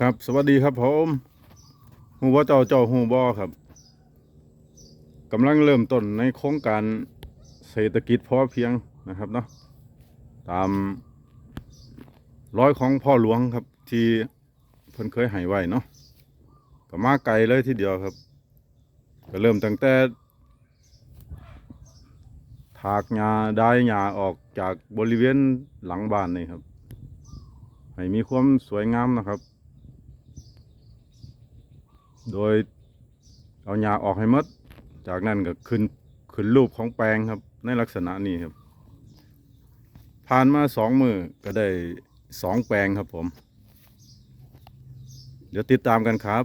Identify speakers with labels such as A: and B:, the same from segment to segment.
A: ครับ สวัสดีครับผมหูว่าเจ้าเจ้าหูบอครับกำลังเริ่มต้นในโครงการเศรษฐกิจพอเพียงนะครับเนาะตามร้อยของพ่อหลวงครับ ที่เพิ่นเคยให้ไว้เนาะก็มาไกลเลยทีเดียวครับ ก็เริ่มตั้งแต่ถากหญ้าได้หญ้าออกจากบริเวณหลังบ้านนี่ครับ ให้มีความสวยงามนะครับ โดยเอาหญ้าออกให้หมด จากนั้นก็ขึ้นขึ้นรูปของแปลงครับ ในลักษณะนี้ครับ ผ่านมาสองมือก็ได้สองแปลงครับผม เดี๋ยวติดตามกันครับ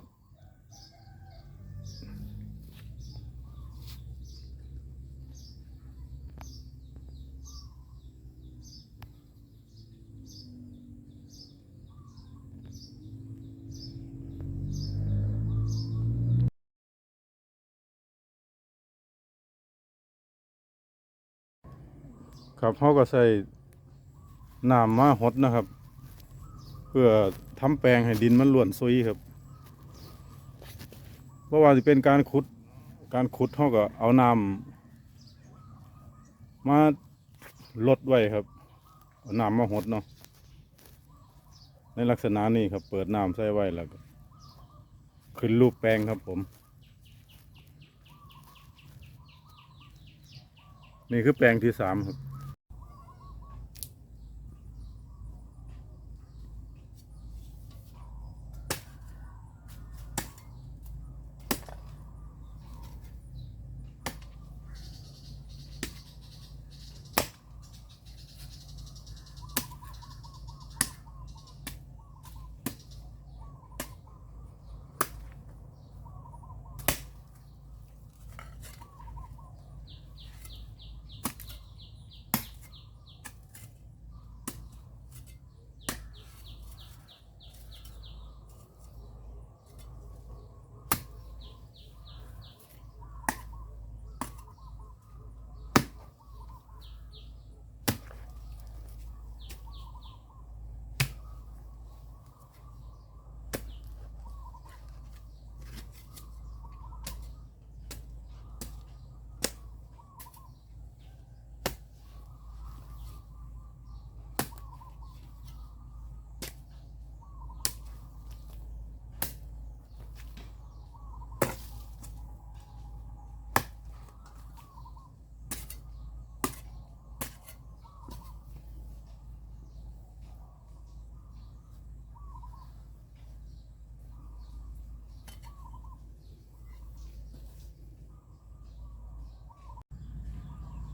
A: ครับเขาก็ใส่น้ำมาหดนะครับ เพื่อทำแปลงให้ดินมันล้วนซุยครับเพราะว่าจะเป็นการขุดการขุดเขาก็เอาน้ำมาลดไว้ครับเอาน้ำมาหดเนาะในลักษณะนี้ครับ เปิดน้ำใส่ไว้แล้วก็ขึ้นรูปแปลงครับผม นี่คือแปลงที่สามครับ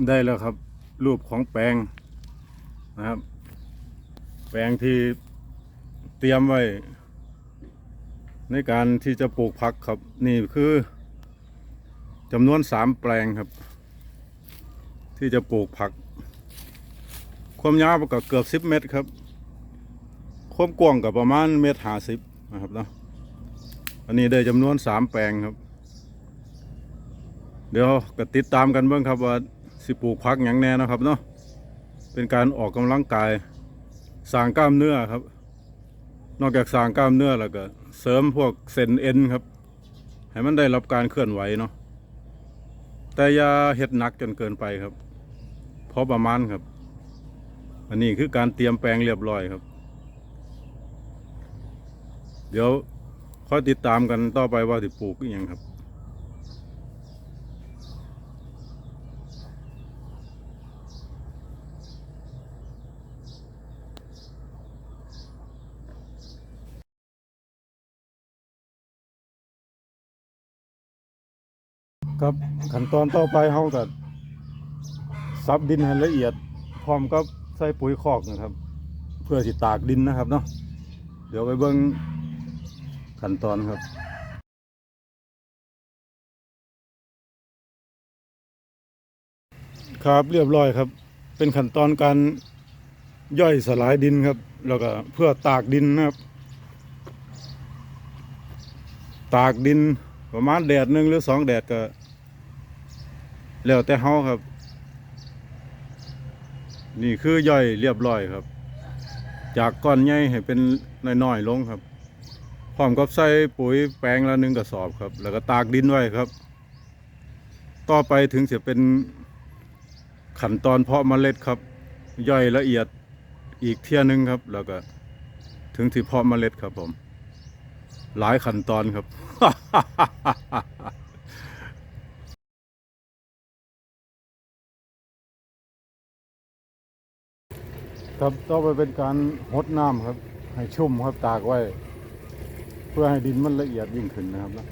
A: ได้แล้วครับ รูปของแปลงนะครับ แปลงที่เตรียมไว้ ในการที่จะปลูกผักครับ นี่คือจำนวนสามแปลงครับ ที่จะปลูกผัก ความยาวก็เกือบสิบเมตรครับความกว้างก็ประมาณเมตรห้าสิบนะครับเนาะอันนี้ได้จำนวนสามแปลงครับ เดี๋ยวก็ติดตามกันเบ้างครับว่า สิปลูกพักอย่างแน่นะครับเนาะเป็นการออกกำลังกายสร้างกล้ามเนื้อครับ นอกจากสร้างกล้ามเนื้อแล้วก็ เสริมพวกเส้นเอ็นครับ ให้มันได้รับการเคลื่อนไหวเนาะแต่อย่าเฮ็ดหนักจนเกินไปครับพอประมาณครับ อันนี้คือการเตรียมแปลงเรียบร้อยครับ เดี๋ยวค่อยติดตามกันต่อไปว่าสิปลูกอหยังครับ ครับขั้นตอนต่อไปเขาก็ซับดินให้ละเอียด พร้อมกับใส่ปุ๋ยคอกนะครับ เพื่อสิตากดินนะครับเนาะเดี๋ยวไปเบิ่งขั้นตอนครับครับเรียบร้อยครับ เป็นขั้นตอนการย่อยสลายดินครับ แล้วก็เพื่อตากดินนะครับ ตากดินประมาณแดดหนึ่งหรือสองแดดก็ แล้วแต่เฮาครับ นี่คือย่อยเรียบร้อยครับ จากก้อนใหญ่ให้เป็นน้อยๆลงครับ พร้อมกับใส่ปุ๋ยแปลงละหนึ่งกระสอบครับ แล้วก็ตากดินไว้ครับ ต่อไปถึงจะเป็นขั้นตอนเพาะเมล็ดครับ ย่อยละเอียดอีกเที่ยนึงครับ แล้วก็ถึงที่เพาะเมล็ดครับผม หลายขั้นตอนครับ ครับต่อไปเป็นการหดน้ำครับ ให้ชุ่มครับตากไว้ เพื่อให้ดินมันละเอียดยิ่งขึ้นนะครับนะ